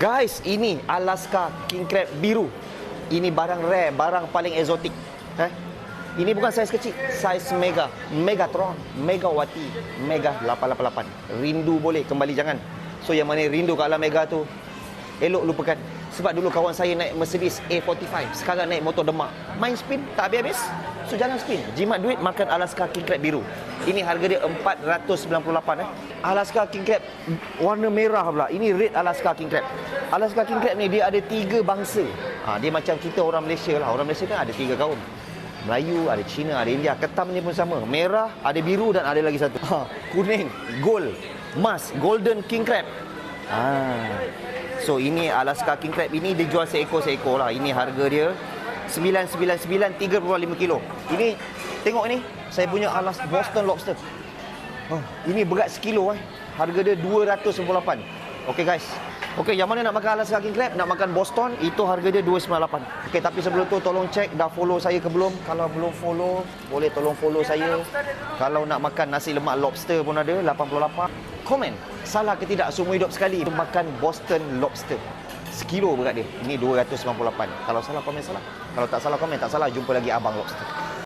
Guys, ini Alaska King Crab biru. Ini barang rare, barang paling eksotik. Eh? Ini bukan saiz kecil, saiz mega, Megatron, Megawati, Mega 888. Rindu boleh, kembali jangan. So yang mana rindu ke alam Mega tu, elok lupakan. Sebab dulu kawan saya naik Mercedes A45, sekarang naik motor Demak. Main spin tak habis-habis. So jangan spin. Jimat duit makan Alaska King Crab biru. Ini harga dia 498 eh. Alaska King Crab warna merah pula. Ini red Alaska King Crab. Alaska King Crab ni dia ada tiga bangsa. Ha, dia macam kita orang Malaysia lah. Orang Malaysia kan ada tiga kaum. Melayu, ada Cina, ada India. Ketamnya pun sama. Merah, ada biru dan ada lagi satu. Ha, kuning, gold, emas, golden king crab. Ha. So ini Alaska king crab ini dijual seekor-seekor lah. Ini harga dia 999 3.5 kilo. Ini tengok ni, saya punya alas Boston lobster. Oh, ini berat sekilo eh. Harga dia 298. Okey guys. Okey, yang mana nak makan Alaska King Crab, nak makan Boston, itu harga dia 298. Okey, tapi sebelum tu tolong cek dah follow saya ke belum. Kalau belum follow, boleh tolong follow saya. Kalau nak makan nasi lemak lobster pun ada 88. Komen, salah ke tidak seumur hidup sekali makan Boston lobster. Sekilo berat dia. Ini 298. Kalau salah komen salah. Kalau tak salah komen tak salah, jumpa lagi abang lobster.